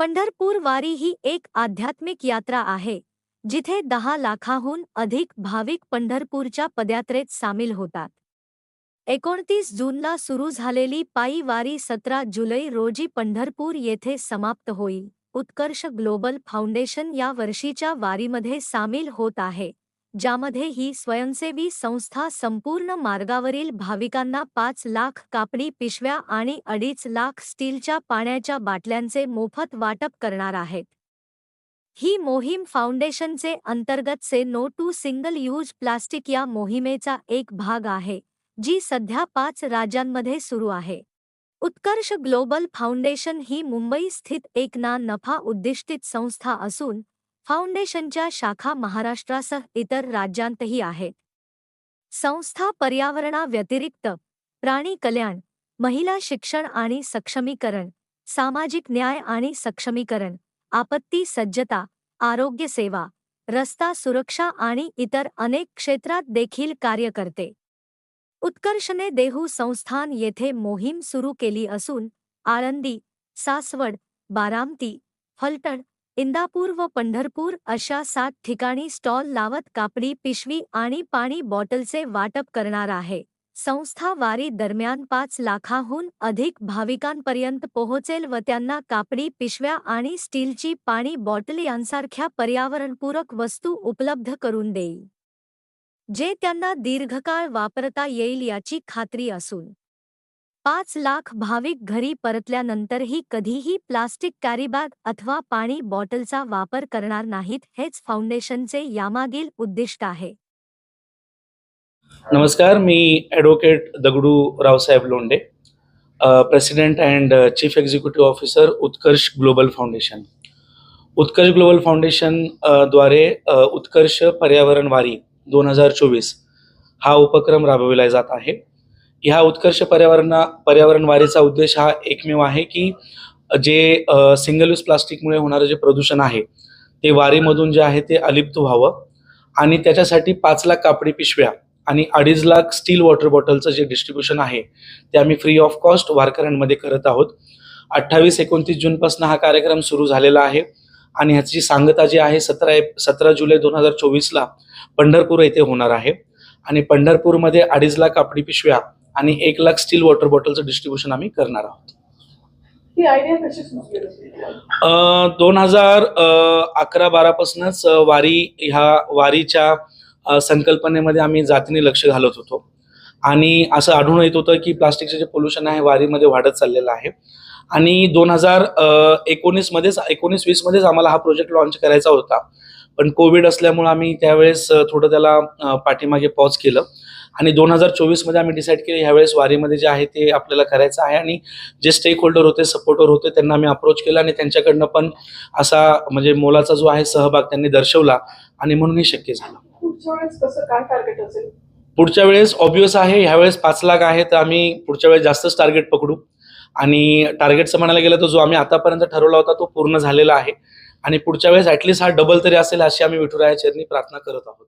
पंढरपूर वारी ही एक आध्यात्मिक यात्रा आहे जिथे दहा लाखाहून अधिक भाविक पंढरपूरच्या पदयात्रेत सामील होतात. एकोणतीस जूनला सुरू झालेली पायी वारी सतरा जुलै रोजी पंढरपूर येथे समाप्त होईल. उत्कर्ष ग्लोबल फाउंडेशन या वर्षीच्या वारीमध्ये सामील होत आहे. ज्यामध्ये ही स्वयंसेवी संस्था संपूर्ण मार्गावरील भाविकांना पाच लाख कापडी पिशव्या आणि अडीच लाख स्टीलच्या पाण्याच्या बाटल्यांचे मोफत वाटप करणार आहेत. ही मोहीम फाउंडेशनचे अंतर्गतचे no to single use plastic या मोहिमेचा एक भाग आहे जी सध्या पाच राज्यांमध्ये सुरू आहे. उत्कर्ष ग्लोबल फाउंडेशन ही मुंबई स्थित एक ना नफा उद्दिष्टित संस्था असून फाउंडेशनच्या शाखा महाराष्ट्रासह इतर राज्यांतही आहेत संस्था पर्यावरणाव्यतिरिक्त प्राणी कल्याण महिला शिक्षण आणि सक्षमीकरण सामाजिक न्याय आणि सक्षमीकरण आपत्ती सज्जता आरोग्य सेवा रस्ता सुरक्षा आणि इतर अनेक क्षेत्रात देखील कार्य करते. उत्कर्षने देहू संस्थान येथे मोहीम सुरू केली असून आळंदी सासवड बारामती फलटण इंदापूर व पंढरपूर अशा सात ठिकाणी स्टॉल लावत कापडी पिशवी आणि पाणी बॉटलचे वाटप करणार आहे. संस्था वारी दरम्यान पाच लाखाहून अधिक भाविकांपर्यंत पोहोचेल व त्यांना कापडी पिशव्या आणि स्टीलची पाणी बॉटल यांसारख्या पर्यावरणपूरक वस्तू उपलब्ध करून देईल जे त्यांना दीर्घकाळ वापरता येईल याची खात्री असून. पाच लाख भाविक घरी परतल्यानंतरही कधीही प्लास्टिक कॅरीबॅग अथवा पाणी बॉटलचा वापर करणार नाहीत हेच फाउंडेशनचे यामागील उद्दिष्ट आहे. नमस्कार मी advocate Dagdu Raosaheb Londe president and chief executive officer Utkarsh global foundation. Utkarsh global फाउंडेशनद्वारे Utkarsh पर्यावरण वारी दोन हजार चोवीस हा उपक्रम राबविला जात आहे. ह्या उत्कर्ष पर्यावरणा पर्यावरण वारीचा उद्देश हा एकमेव आहे की जे सिंगल यूज प्लास्टिकमुळे होणारं जे प्रदूषण आहे ते वारीमधून जे आहे ते अलिप्त व्हावं. आणि त्याच्यासाठी पाच लाख कापडी पिशव्या आणि अडीच लाख स्टील वॉटर बॉटलचं जे डिस्ट्रीब्युशन आहे ते आम्ही फ्री ऑफ कॉस्ट वारकऱ्यांमध्ये करत आहोत. अठ्ठावीस एकोणतीस जूनपासून हा कार्यक्रम सुरू झालेला आहे. आणि ह्याची सांगता जी आहे सतरा सतरा जुलै दोन हजार चोवीसला पंढरपूर येथे होणार आहे. आणि पंढरपूरमध्ये अडीच लाख कापडी पिशव्या आणि एक लाख स्टील वॉटर बॉटलचं डिस्ट्रीब्युशन आम्ही करणार आहोत. दोन हजार अकरा बारापासूनच वारी ह्या वारीच्या संकल्पनेमध्ये आम्ही जातीने लक्ष घालत होतो. आणि असं आढळून येत होतं की प्लास्टिकचे जे पोल्युशन आहे वारीमध्ये वाढत चाललेलं आहे. आणि दोन हजार एकोणीसमध्येच एकोणीस वीसमध्येच आम्हाला हा प्रोजेक्ट लॉन्च करायचा होता. पण कोविड असल्यामुळे आम्ही त्यावेळेस थोडं त्याला पाठीमागे पॉज केलं. आणि दोन हजार चोवीसमध्ये आम्ही डिसाईड केलं ह्यावेळेस वारीमध्ये जे आहे ते आपल्याला करायचं आहे आणि जे स्टेक होल्डर होते सपोर्टर होते त्यांना आम्ही अप्रोच केला आणि त्यांच्याकडनं पण असा म्हणजे मोलाचा जो आहे सहभाग त्यांनी दर्शवला आणि म्हणून हे शक्य झालं. पुढच्या वेळेस कसं काय टार्गेट असेल? पुढच्या वेळेस ऑब्वियस आहे ह्यावेळेस पाच लाख आहे तर आम्ही पुढच्या वेळेस जास्तच टार्गेट पकडू. आणि टार्गेटचं म्हणायला गेलं तर जो आम्ही आतापर्यंत ठरवला होता तो पूर्ण झालेला आहे. आणि पुढच्या वेळेस ॲटलिस्ट हा डबल तरी असेल अशी आम्ही विठुराया चरणी प्रार्थना करत आहोत.